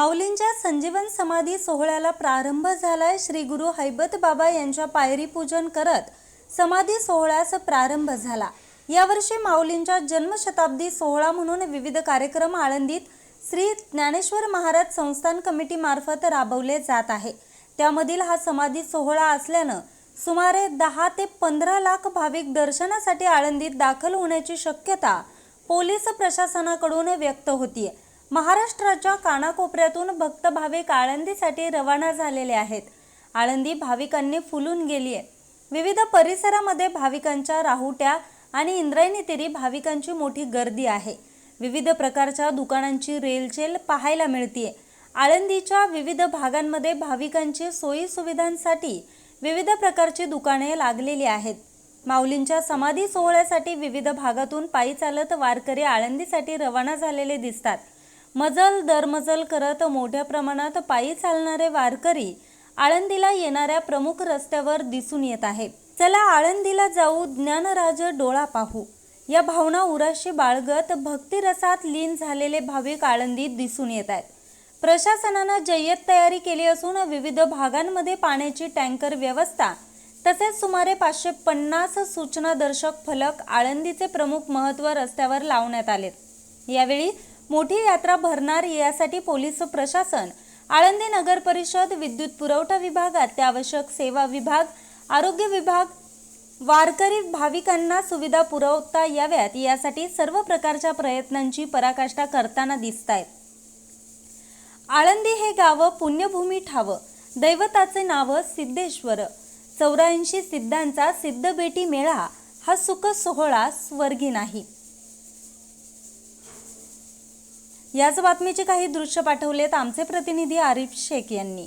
माऊलींच्या संजीवन समाधी सोहळ्याला प्रारंभ झालाय श्री गुरु हैबत बाबा यांच्या पायरी पूजन करत समाधी सोहळ्यास प्रारंभ झाला. यावर्षी माऊलींच्या जन्मशताब्दी सोहळा म्हणून विविध कार्यक्रम आळंदीत श्री ज्ञानेश्वर महाराज संस्थान कमिटी मार्फत राबवले जात आहे. त्यामधील हा समाधी सोहळा असल्यानं सुमारे दहा ते पंधरा लाख भाविक दर्शनासाठी आळंदीत दाखल होण्याची शक्यता पोलीस प्रशासनाकडून व्यक्त होतीये. महाराष्ट्राच्या कानाकोपऱ्यातून भक्त भाविक आळंदीसाठी रवाना झालेले आहेत. आळंदी भाविकांनी फुलून गेली आहे विविध परिसरामध्ये भाविकांच्या राहुट्या आणि इंद्रायणी तिरी भाविकांची मोठी गर्दी आहे. विविध प्रकारच्या दुकानांची रेलचेल पाहायला मिळतीये. आळंदीच्या विविध भागांमध्ये भाविकांची सोयी सुविधांसाठी विविध प्रकारची दुकाने लागलेली आहेत. माऊलींच्या समाधी सोहळ्यासाठी विविध भागातून पायी चालत वारकरी आळंदीसाठी रवाना झालेले दिसतात. मजल दरमजल करत मोठ्या प्रमाणात पायी चालणारे वारकरी आळंदीला येणाऱ्या प्रमुख रस्त्यावर दिसून येत आहे. चला आळंदीला जाऊ ज्ञानराज डोळा पाहू. या भावना उराशी बाळगत भक्तिरसात लीन झालेले भाविक आळंदीत दिसून येत आहेत. प्रशासनानं जय्यत तयारी केली असून विविध भागांमध्ये पाण्याची टँकर व्यवस्था तसेच सुमारे पाचशे पन्नास सूचनादर्शक फलक आळंदीचे प्रमुख महत्त्व रस्त्यावर लावण्यात आलेत. यावेळी मोठी यात्रा भरणार यासाठी पोलीस प्रशासन आळंदी नगर परिषद विद्युत पुरवठा विभाग अत्यावश्यक सेवा विभाग आरोग्य विभाग वारकरी भाविकांना सुविधा पुरवता याव्यात यासाठी सर्व प्रकारच्या प्रयत्नांची पराकाष्ठा करताना दिसत आहेत आळंदी हे गाव पुण्यभूमी ठावं. दैवताचे नाव सिद्धेश्वर. चौऱ्याऐंशी सिद्धांचा सिद्धबेटी मेळा. हा सुख सोहळा स्वर्गी नाही. याच बातमीचे काही दृश्य पाठवलेत आमचे प्रतिनिधी आरिफ शेख यांनी.